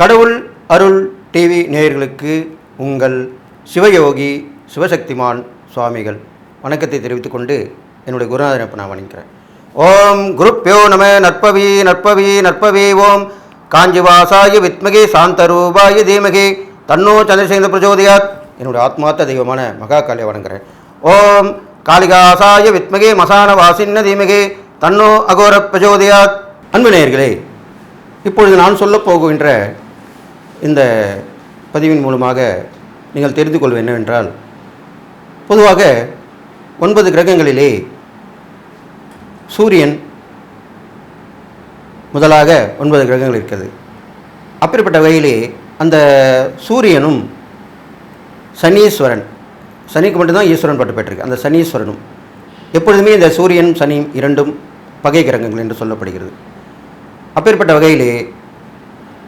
கடவுள் அருள் டிவி நேயர்களுக்கு உங்கள் சிவயோகி சிவசக்திமான் சுவாமிகள். வணக்கத்தை தெரிவித்துக் கொண்டு என்னுடைய குருநாதனை நான் வணங்குகிறேன் ஓம் குருப்பியோ நம நற்பவி நற்பவி நற்பவி ஓம். காஞ்சிவாசாய வித்மகே சாந்தரூபாய தீமகி. தன்னோ சந்திரசேகர பிரச்சோதயாத். என்னுடைய ஆத்மார்த்த தெய்வமான மகா வணங்குகிறேன் ஓம் காளிகாசாய வித்மகே மசான வாசின்ன தீமகி. தன்னோ அகோர பிரஜோதியாத் அன்பு நேயர்களே இப்பொழுது நான் சொல்லப் போகின்ற இந்த பதிவின் மூலமாக நீங்கள் தெரிந்து கொள்வது என்னவென்றால் பொதுவாக ஒன்பது கிரகங்களிலே சூரியன் முதலாக ஒன்பது கிரகங்கள் இருக்கிறது. அப்படிப்பட்ட வகையிலே அந்த சூரியனும் சனீஸ்வரன் சனிக்கு மட்டும்தான் ஈஸ்வரன் பட்டு பெற்றிருக்கு அந்த சனீஸ்வரனும் எப்பொழுதுமே இந்த சூரியன் சனியும் இரண்டும் பகை கிரகங்கள் என்று சொல்லப்படுகிறது. அப்பேற்பட்ட வகையிலே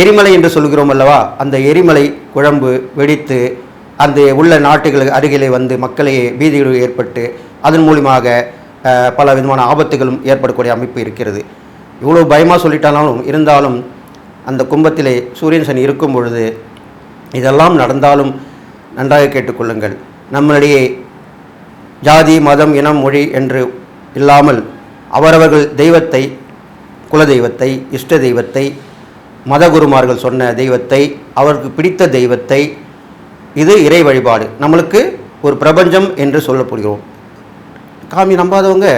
எரிமலை என்று சொல்கிறோம் அல்லவா? அந்த எரிமலை குழம்பு வெடித்து அந்த உள்ள நாட்டுகளுக்கு அருகிலே வந்து மக்களே பீதிகள் ஏற்பட்டு அதன் மூலியமாக பல விதமான ஆபத்துகளும் ஏற்படக்கூடிய அமைப்பு இருக்கிறது. இவ்வளோ பயமாக சொல்லிட்டாலும் இருந்தாலும் அந்த கும்பத்திலே சூரியன் சனி இருக்கும் பொழுது இதெல்லாம் நடந்தாலும் நன்றாக கேட்டுக்கொள்ளுங்கள் நம்மளிடையே ஜாதி மதம் இனம் மொழி என்று இல்லாமல் அவரவர்கள் தெய்வத்தை குல தெய்வத்தை இஷ்ட தெய்வத்தை மதகுருமார்கள் சொன்ன தெய்வத்தை அவருக்கு பிடித்த தெய்வத்தை இது இறை வழிபாடு. நம்மளுக்கு ஒரு பிரபஞ்சம் என்று சொல்லப்படுகிறோம். காமி நம்பாதவங்க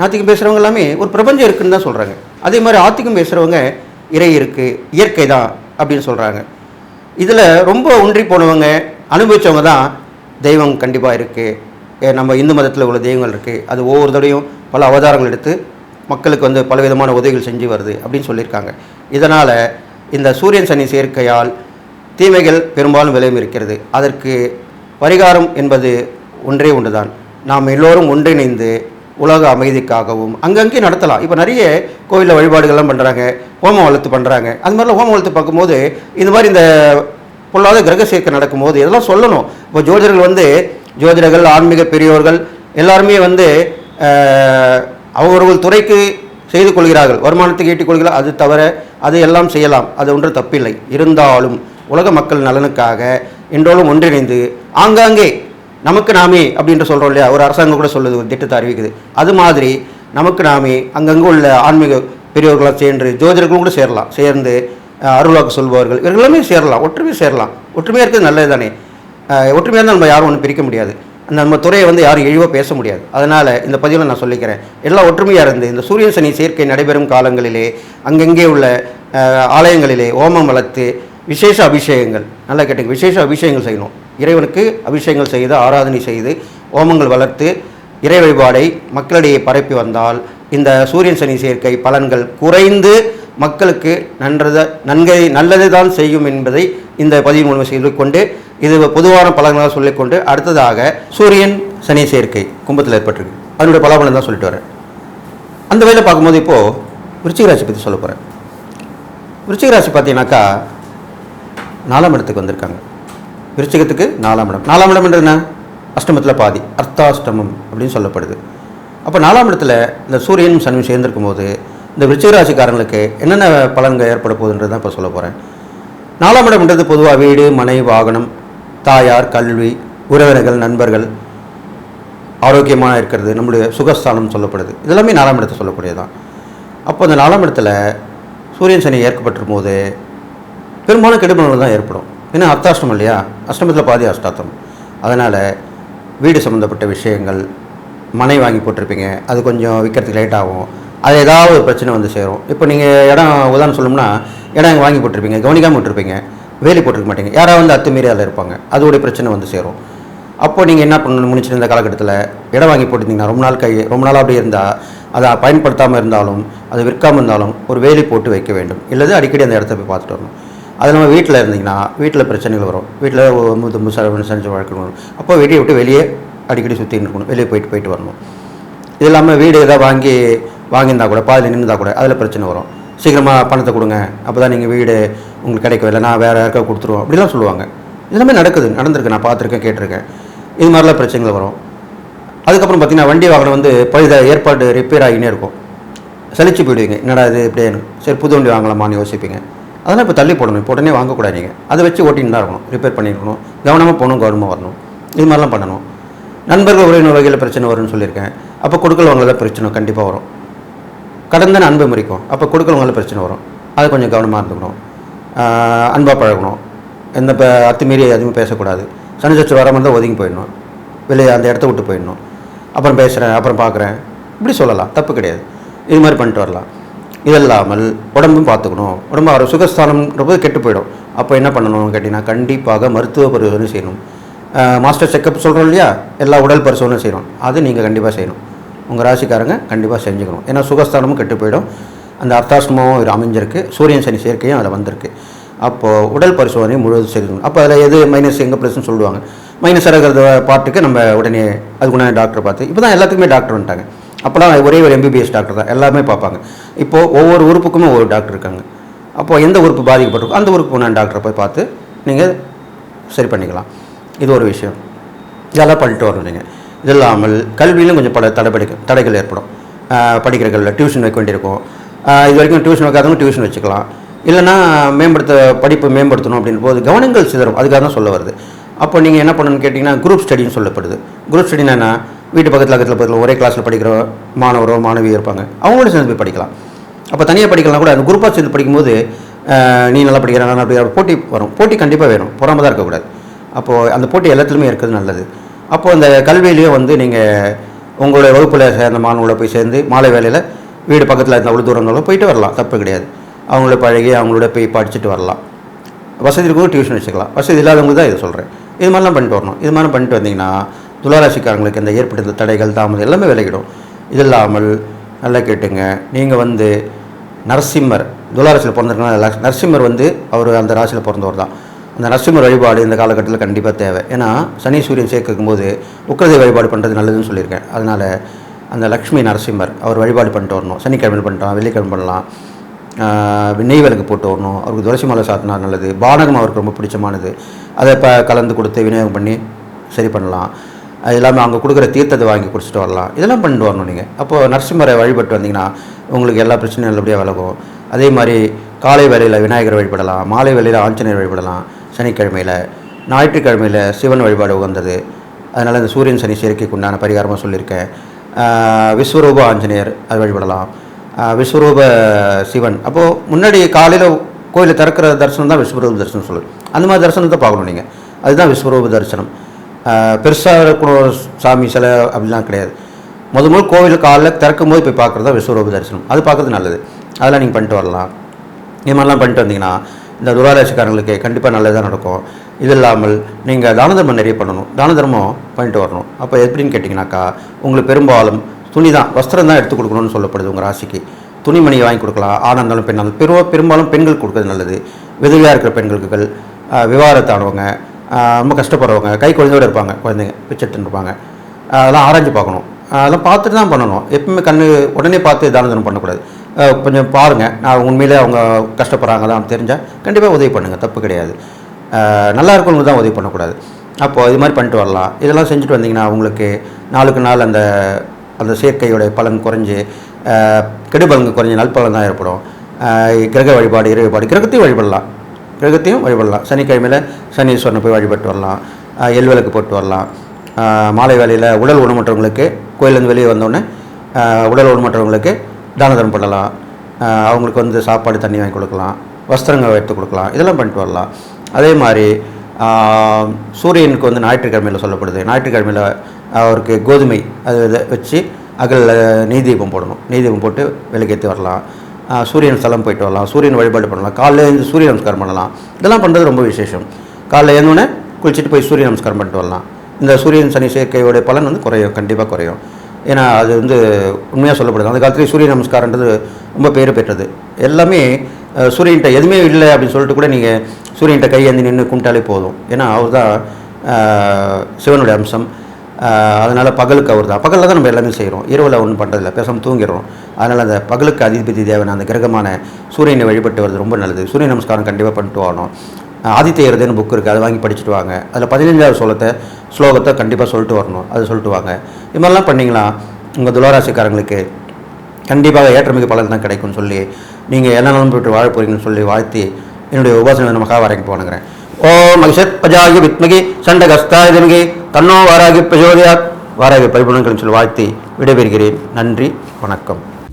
நாத்திகம் பேசுகிறவங்க எல்லாமே ஒரு பிரபஞ்சம் இருக்குன்னு தான் சொல்கிறாங்க அதே மாதிரி ஆத்திகம் பேசுகிறவங்க இறை இருக்குது இயற்கை தான் அப்படின்னு சொல்கிறாங்க இதில் ரொம்ப ஒன்றி போனவங்க அனுபவித்தவங்க தான் தெய்வம் கண்டிப்பாக இருக்குது நம்ம இந்து மதத்தில் உள்ள தெய்வங்கள் இருக்குது அது ஒவ்வொரு தடையும் பல அவதாரங்கள் எடுத்து மக்களுக்கு வந்து பலவிதமான உதவிகள் செஞ்சு வருது அப்படின்னு சொல்லியிருக்காங்க. இதனால் இந்த சூரியன் சனி சேர்க்கையால் தீமைகள் பெரும்பாலும் விளையும் இருக்கிறது. அதற்கு பரிகாரம் என்பது ஒன்றே ஒன்றுதான். நாம் எல்லோரும் ஒன்றிணைந்து உலக அமைதிக்காகவும் அங்கங்கே நடத்தலாம். இப்போ நிறைய கோவிலில் வழிபாடுகள்லாம் பண்ணுறாங்க ஹோம வளர்த்து பண்ணுறாங்க அது மாதிரிலாம் ஹோம வளர்த்து பார்க்கும்போது இந்த மாதிரி இந்த பொல்லாத கிரக சேர்க்கை நடக்கும்போது இதெல்லாம் சொல்லணும். இப்போ ஜோதிடர்கள் வந்து ஜோதிடர்கள் ஆன்மீக பெரியோர்கள் எல்லாருமே வந்து அஹ், அவரவர்கள் துறைக்கு செய்து கொள்கிறார்கள் வருமானத்துக்கு ஈட்டிக்கொள்கிறார் அது தவிர அது எல்லாம் செய்யலாம். அது ஒன்று தப்பில்லை. இருந்தாலும் உலக மக்கள் நலனுக்காக என்றோலும் ஒன்றிணைந்து ஆங்காங்கே நமக்கு நாமே அப்படின்ற சொல்கிறோம் இல்லையா? ஒரு அரசாங்கம் கூட சொல்லுது ஒரு திட்டத்தை அறிவிக்குது. அது மாதிரி நமக்கு நாமே அங்கங்கே உள்ள ஆன்மீக பெரியவர்களாக சேர்ந்து ஜோதிடர்களும் கூட சேரலாம். சேர்ந்து அருளாக்கு சொல்பவர்கள் இவர்கள் எல்லாமே சேரலாம். ஒற்றுமை சேரலாம். ஒற்றுமையாக இருக்கிறது நல்லது தானே ஒற்றுமையாக இருந்தால் நம்ம யாரும் ஒன்றும் பிரிக்க முடியாது. நம்ம துறையை வந்து யாரும் இழிவாக பேச முடியாது. அதனால் இந்த பதிவில் நான் சொல்லிக்கிறேன். எல்லாம் ஒற்றுமையாக இருந்து இந்த சூரிய சனி சேர்க்கை நடைபெறும் காலங்களிலே அங்கங்கே உள்ள ஆலயங்களிலே ஓமம் வளர்த்து விசேஷ அபிஷேகங்கள் நல்லா கேட்டுங்க. விசேஷ அபிஷேகங்கள் செய்யணும். இறைவனுக்கு அபிஷேகங்கள் செய்து ஆராதனை செய்து ஓமங்கள் வளர்த்து இறை வழிபாடை மக்களிடையே பரப்பி வந்தால் இந்த சூரியன் சனி சேர்க்கை பலன்கள் குறைந்து மக்களுக்கு நன்றத நன்கை நல்லது தான் செய்யும் என்பதை இந்த பதிவு மூலம் கொண்டு இது பொதுவான பலன்களாக சொல்லிக்கொண்டு அடுத்ததாக சூரியன் சனி சேர்க்கை கும்பத்தில் ஏற்பட்டிருக்கு. அதனுடைய பலாபலம் தான் சொல்லிட்டு வரேன் அந்த வகையில் பார்க்கும்போது இப்போது விருச்சிகராசி பற்றி சொல்ல போகிறேன் விருச்சிகராசி பார்த்தீங்கன்னாக்கா நாலாம் இடத்துக்கு வந்திருக்காங்க. விருச்சிகத்துக்கு நாலாம் இடம். நாலாம் இடம் என்ன? அஷ்டமத்தில் பாதி அர்த்தாஷ்டமம் அப்படின்னு சொல்லப்படுது. அப்போ நாலாம் இடத்துல இந்த சூரியனும் சனியும் சேர்ந்திருக்கும் போது இந்த விருச்சிகராசிக்காரங்களுக்கு என்னென்ன பலன்கள் ஏற்பட போகுதுன்றது தான் இப்போ சொல்ல போகிறேன் நாலாம் இடம்ன்றது பொதுவாக வீடு மனை வாகனம் தாயார் கல்வி உறவினர்கள் நண்பர்கள் ஆரோக்கியமாக இருக்கிறது. நம்முடைய சுகஸ்தானம் சொல்லப்படுது. இதெல்லாமே நாலாம் இடத்தை சொல்லக்கூடியதான் அப்போ அந்த நாலாம் இடத்துல சூரியன் சனி ஏற்கப்பட்டிருக்கும் போது பெரும்பாலும் கெடுபலங்கள் தான் ஏற்படும். ஏன்னா அர்த்தாஷ்டம் இல்லையா? அஷ்டமத்தில் பாதி அஷ்டாத்தம். அதனால் வீடு சம்மந்தப்பட்ட விஷயங்கள் மனை வாங்கி போட்டிருப்பீங்க. அது கொஞ்சம் விற்கிறதுக்கு லேட் ஆகும். அது ஏதாவது ஒரு பிரச்சனை வந்து சேரும். இப்போ நீங்கள் இடம் உதாரணம் சொல்லணும்னா இடம் வாங்கி போட்டிருப்பீங்க. கவனிக்காமல் விட்டுருப்பீங்க. வேலி போட்டிருக்க மாட்டீங்க. யாராவது வந்து அத்துமீறி அதில் இருப்பாங்க. அதோடைய பிரச்சனை வந்து சேரும். அப்போ நீங்கள் என்ன பண்ணணும்? முடிச்சிருந்த காலகட்டத்தில் இடம் வாங்கி போட்டிருந்தீங்கன்னா ரொம்ப நாள் கை ரொம்ப நாள் அப்படி இருந்தால் அதை பயன்படுத்தாமல் இருந்தாலும் அதை விற்காமல் இருந்தாலும் ஒரு வேலி போட்டு வைக்க வேண்டும். இல்லது அடிக்கடி அந்த இடத்த போய் பார்த்துட்டு வரணும். அது நம்ம வீட்டில் இருந்தீங்கன்னா வீட்டில் பிரச்சனைகள் வரும். வீட்டில் முது ஒம்பது செஞ்சு வழக்கு வரும். அப்போ வெளியே விட்டு வெளியே அடிக்கடி சுற்றின்னு இருக்கணும். வெளியே போயிட்டு போயிட்டு வரணும். இது இல்லாமல் வீடு எதாவது வாங்கி வாங்கியிருந்தா கூட பாதியில் நின்றுதா கூட அதில் பிரச்சனை வரும். சீக்கிரமாக பணத்தை கொடுங்க. அப்போ தான் நீங்கள் வீடு உங்களுக்கு கிடைக்கும். இல்லை நான் வேறு யாருக்கா கொடுத்துருவோம். அப்படிலாம் சொல்லுவாங்க. இதெல்லாமே நடக்குது. நடந்திருக்கு. நான் பார்த்துருக்கேன் கேட்டிருக்கேன். இது மாதிரிலாம் பிரச்சனைகள் வரும். அதுக்கப்புறம் பார்த்தீங்கன்னா வண்டி வாகனம் வந்து பழுத ஏற்பாடு ரிப்பேர் ஆகினே இருக்கும். சலிச்சு போயிடுவீங்க. என்னடா இது இப்படியே சரி புது வண்டி வாங்கலாமான்னு யோசிப்பீங்க. அதெல்லாம் இப்போ தள்ளி போடணும். இப்போ உடனே வாங்கக்கூடாது நீங்கள் அதை வச்சு ஓட்டின்னு தான் இருக்கணும். ரிப்பேர் பண்ணிருக்கணும். கவனமாக போகணும் கவனமாக வரணும். இது மாதிரிலாம் பண்ணணும். நண்பர்கள் உறவினர் வகையில் பிரச்சனை வரும்னு சொல்லியிருக்கேன். அப்போ கொடுக்கல் வாங்கல பிரச்சனை கண்டிப்பாக வரும். கடந்த அன்பை முறிக்கும். அப்போ கொடுக்குறவங்கள பிரச்சனை வரும். அது கொஞ்சம் கவனமாக இருந்துக்கணும். அன்பாக பழகணும். எந்த இப்போ அத்துமீறி எதுவும் பேசக்கூடாது. சனி சச்சு வர மாதிரி ஒதுங்கி போயிடணும். வெளியே அந்த இடத்த விட்டு போயிடணும். அப்புறம் பேசுகிறேன் அப்புறம் பார்க்குறேன் இப்படி சொல்லலாம். தப்பு கிடையாது. இது மாதிரி பண்ணிட்டு வரலாம். இது இல்லாமல் உடம்பும் பார்த்துக்கணும். உடம்பு அவர் சுகஸ்தானம்ன்றபோது கெட்டு போயிடும். அப்போ என்ன பண்ணணும்னு கேட்டிங்கன்னா கண்டிப்பாக மருத்துவ பரிசோதனை செய்யணும். மாஸ்டர் செக்கப் சொல்கிறோம் இல்லையா? எல்லா உடல் பரிசோதனை செய்யணும். அது நீங்கள் கண்டிப்பாக செய்யணும். உங்கள் ராசிக்காரங்க கண்டிப்பாக செஞ்சுக்கணும். ஏன்னா சுகஸ்தானமும் கெட்டு போயிடும். அந்த அர்த்தாஷ்டமும் இது அமைஞ்சிருக்கு. சூரியன் சனி சேர்க்கையும் அதில் வந்திருக்கு. அப்போது உடல் பரிசோதனை முழுவதும் செய்யணும் அப்போ அதில் எது மைனஸ் எங்கே ப்ளஸ்ன்னு சொல்லுவாங்க. மைனஸ் இருக்கிறத பார்ட்டுக்கு நம்ம உடனே அதுக்குண்டான டாக்டரை பார்த்து இப்போ தான் எல்லாத்துக்குமே டாக்டர் வந்துட்டாங்க. அப்போலாம் ஒரே ஒரு எம்பிபிஎஸ் டாக்டர் தான். எல்லாமே பார்ப்பாங்க. இப்போது ஒவ்வொரு உறுப்புக்குமே ஒவ்வொரு டாக்டர் இருக்காங்க. அப்போது எந்த உறுப்பு பாதிக்கப்பட்டிருக்கோ அந்த உறுப்பு நான் டாக்டரை போய் பார்த்து நீங்கள் சரி பண்ணிக்கலாம். இது ஒரு விஷயம். இதெல்லாம் பண்ணிட்டு வரணும் நீங்கள் இது இல்லாமல் கல்வியிலும் கொஞ்சம் பல தடைப்படி தடைகள் ஏற்படும். படிக்கிறகளில் டியூஷன் வைக்க வேண்டியிருக்கும். இது வரைக்கும் டியூஷன் வைக்காதவங்க டியூஷன் வச்சுக்கலாம். இல்லைன்னா மேம்படுத்த படிப்பு மேம்படுத்தணும் அப்படின்ற போது கவனங்கள் சிதறும். அதுக்காக தான் சொல்ல வருது. அப்போ நீங்கள் என்ன பண்ணணும்னு கேட்டிங்கன்னா குரூப் ஸ்டடின்னு சொல்லப்படுது. குரூப் ஸ்டடினா என்ன? வீட்டு பக்கத்தில் பக்கத்தில் பக்கத்தில் ஒரே கிளாஸில் படிக்கிற மாணவரோ மாணவியோ இருப்பாங்க. அவங்களும் சேர்ந்து போய் படிக்கலாம். அப்போ தனியாக படிக்கலாம் கூட அந்த குரூப்பாக சேர்ந்து படிக்கும்போது நீ நல்லா படிக்கிற நான் அப்படி போட்டி வரும். போட்டி கண்டிப்பாக வேணும். பொறாமல் தான் இருக்கக்கூடாது. அப்போது அந்த போட்டி எல்லாத்துலேயுமே இருக்கிறது நல்லது. அப்போது அந்த கல்வியிலையும் வந்து நீங்கள் உங்களுடைய வகுப்பில் சேர்ந்த மாணவர்களை போய் சேர்ந்து மாலை வேலையில் வீடு பக்கத்தில் இருந்த அவ்வளோ தூரம் இருந்தாலும் போயிட்டு வரலாம். தப்பு கிடையாது. அவங்கள பழகி அவங்களோட போய் படிச்சுட்டு வரலாம். வசதி இருக்கும் டியூஷன் வச்சுக்கலாம். வசதி இல்லாதவங்க தான் இதை சொல்கிறேன் இது மாதிரிலாம் பண்ணிட்டு வரணும். இது மாதிரி பண்ணிட்டு வந்தீங்கன்னா துளாராசிக்காரங்களுக்கு இந்த ஏற்படுத்த தடைகள் தாமதம் எல்லாமே விலகிடும். இது இல்லாமல் நல்லா கேட்டுங்க. நீங்கள் வந்து நரசிம்மர் துளாராசியில் பிறந்திருக்கனால நரசிம்மர் வந்து அவர் அந்த ராசியில் பிறந்தவர் தான். அந்த நரசிம்மர் வழிபாடு இந்த காலகட்டத்தில் கண்டிப்பாக தேவை. ஏன்னா சனி சூரியன் சேர்க்கும் போது உக்கிரதை வழிபாடு பண்ணுறது நல்லதுன்னு சொல்லியிருக்கேன். அதனால் அந்த லக்ஷ்மி நரசிம்மர் அவர் வழிபாடு பண்ணிட்டு வரணும். சனிக்கிழமை பண்ணிட்டோம் வெள்ளிக்கிழமை பண்ணலாம். நெய் விளக்கு போட்டு வரணும். அவருக்கு துளசி மாலை சாத்தினா நல்லது. பானகம் அவருக்கு ரொம்ப பிடிச்சமானது. அதை இப்போ கலந்து கொடுத்து விநியோகம் பண்ணி சரி பண்ணலாம். அது இல்லாமல் அங்கே கொடுக்குற தீர்த்தத்தை வாங்கி குடிச்சிட்டு வரலாம். இதெல்லாம் பண்ணிட்டு வரணும் நீங்கள் அப்போது நரசிம்மரை வழிபட்டு வந்தீங்கன்னா உங்களுக்கு எல்லா பிரச்சனையும் நல்லபடியாக விலகும். அதே மாதிரி காலை வேலையில் விநாயகர் வழிபடலாம். மாலை வேலையில் ஆஞ்சநேயர் வழிபடலாம். சனிக்கிழமையில் ஞாயிற்றுக்கிழமையில் சிவன் வழிபாடு உகந்தது. அதனால் இந்த சூரியன் சனி சேர்க்கைக்கு உண்டான பரிகாரமாக சொல்லியிருக்கேன். விஸ்வரூப ஆஞ்சநேயர் அது வழிபடலாம். விஸ்வரூப சிவன். அப்போது முன்னாடி காலையில் கோயிலை திறக்கிற தரிசனம் தான் விஸ்வரூப தரிசனம் சொல்லுது. அந்த மாதிரி தரிசனத்தை பார்க்கணும் நீங்கள் அதுதான் விஸ்வரூப தரிசனம். பெருசாக இருக்கணும் சாமி சிலை அப்படிலாம் கிடையாது. முத முதல் கோவில் காலைல திறக்கும் போது போய் பார்க்குறது தான் விஸ்வரூப தரிசனம். அது பார்க்குறது நல்லது. அதெல்லாம் நீங்கள் பண்ணிட்டு வரலாம். இது மாதிரிலாம் பண்ணிட்டு வந்தீங்கன்னா இந்த துராராசிக்காரங்களுக்கு கண்டிப்பாக நல்லதாக நடக்கும். இது இல்லாமல் நீங்கள் தான தர்மம் நிறைய பண்ணணும். தான தர்மம் பண்ணிட்டு வரணும். அப்போ எப்படின்னு கேட்டிங்கனாக்கா உங்களுக்கு பெரும்பாலும் துணி தான் வஸ்திரம் தான் எடுத்து கொடுக்கணும்னு சொல்லப்படுது உங்கள் ராசிக்கு. துணிமணியை வாங்கி கொடுக்கலாம் ஆணாக இருந்தாலும் பெண்ணாக பெரும் பெரும்பாலும் பெண்கள் கொடுக்கறது நல்லது. விதவியாக இருக்கிற பெண்களுக்கு ஆஹ் விவாகரத்தானவங்க ரொம்ப கஷ்டப்படுறவங்க கை குழந்தையோடு இருப்பாங்க குழந்தைங்க பிச்சட்டுன்னு இருப்பாங்க. அதெல்லாம் ஆராய்ஞ்சு பார்க்கணும். அதெல்லாம் பார்த்துட்டு தான் பண்ணணும். எப்பவுமே கண்ணு உடனே பார்த்து தான தர்மம் பண்ணக்கூடாது. கொஞ்சம் பாருங்கள் நான் உண்மையிலே அவங்க கஷ்டப்படுறாங்க தான் தெரிஞ்சால் கண்டிப்பாக உதவி பண்ணுங்கள் தப்பு கிடையாது. நல்லா இருக்கவங்க தான் உதவி பண்ணக்கூடாது. அப்போது இது மாதிரி பண்ணிட்டு வரலாம். இதெல்லாம் செஞ்சுட்டு வந்தீங்கன்னா உங்களுக்கு நாளுக்கு நாள் அந்த அந்த சேர்க்கையோட பலன் குறைஞ்சி கெடுபலன் குறைஞ்சி நல்பலன் தான் ஏற்படும். கிரக வழிபாடு இறை வழிபாடு கிரகத்தையும் வழிபடலாம். கிரகத்தையும் வழிபடலாம். சனிக்கிழமையில் சனீஸ்வரனை போய் வழிபட்டு வரலாம். எல்விளக்கு எள் விளக்கு போட்டு வரலாம். மாலை வேலையில் உடல் ஊனமற்றவங்களுக்கு கோயிலேருந்து வெளியே வந்தோடனே உடல் ஊனமற்றவங்களுக்கு தான பண்ணலாம். அவங்களுக்கு வந்து சாப்பாடு தண்ணி வாங்கி கொடுக்கலாம். வஸ்திரங்கள் எடுத்து கொடுக்கலாம். இதெல்லாம் பண்ணிட்டு வரலாம். அதே மாதிரி சூரியனுக்கு வந்து ஞாயிற்றுக்கிழமையில் சொல்லப்படுது. ஞாயிற்றுக்கிழமையில் அவருக்கு கோதுமை அது இதை வச்சு அகலில் நெய் தீபம் போடணும். நெய் தீபம் போட்டு விளக்கேற்றி வரலாம். சூரியன் ஸ்தலம் போயிட்டு வரலாம். சூரியன் வழிபாடு பண்ணலாம். காலையில் எழுந்து சூரிய நமஸ்காரம் பண்ணலாம். இதெல்லாம் பண்ணுறது ரொம்ப விசேஷம். காலையில் எழுந்தோடனே குளிச்சுட்டு போய் சூரிய நமஸ்காரம் பண்ணிட்டு வரலாம். இந்த சூரியன் சனி சேர்க்கையோடைய பலன் வந்து குறையும். கண்டிப்பாக குறையும். ஏன்னா அது வந்து உண்மையாக சொல்லப்படுது. அந்த காலத்துலேயே சூரிய நமஸ்காரன்றது ரொம்ப பேர் பெற்றது. எல்லாமே சூரியன்கிட்ட எதுவுமே இல்லை அப்படின்னு சொல்லிட்டு கூட நீங்கள் சூரியன்கிட்ட கையேந்தி நின்று கும்பிட்டாலே போதும். ஏன்னா அவர் தான் சிவனுடைய அம்சம். அதனால் பகலுக்கு அவர் தான். பகலில் தான் நம்ம எல்லாமே செய்கிறோம் இரவில் ஒன்றும் பண்ணுறதில்ல பேசாமல் தூங்கிடுறோம். அதனால் அந்த பகலுக்கு அதிபதி தேவன் அந்த கிரகமான சூரியனை வழிபட்டு வருது ரொம்ப நல்லது. சூரிய நமஸ்காரம் கண்டிப்பாக பண்ணிட்டு வரணும். அஹ், புக் இருக்குது அதை வாங்கி படிச்சுட்டு வாங்க. அதில் பதினஞ்சாவது ஸ்லோகத்தை ஸ்லோகத்தை கண்டிப்பாக சொல்லிட்டு வரணும். அது சொல்லிட்டு வாங்க. இது மாதிரிலாம் பண்ணிங்களா உங்கள் துளராசிக்காரங்களுக்கு கண்டிப்பாக ஏற்றமிகு பலன் தான் கிடைக்கும்னு சொல்லி நீங்கள் என்ன நலம் போய்ட்டு வாழ போறீங்கன்னு சொல்லி வாழ்த்தி என்னுடைய உபாசனை நமக்காக வரைக்கும் போனுங்கிறேன் ஓம் அகிஷத் பஜாகி வித்மகி சண்டகஸ்தாய திமகி தன்னோ வாராகி பிரசோதயாத் வாராகி பரிபுணங்கள்னு சொல்லி வாழ்த்தி விடைபெறுகிறேன். நன்றி வணக்கம்.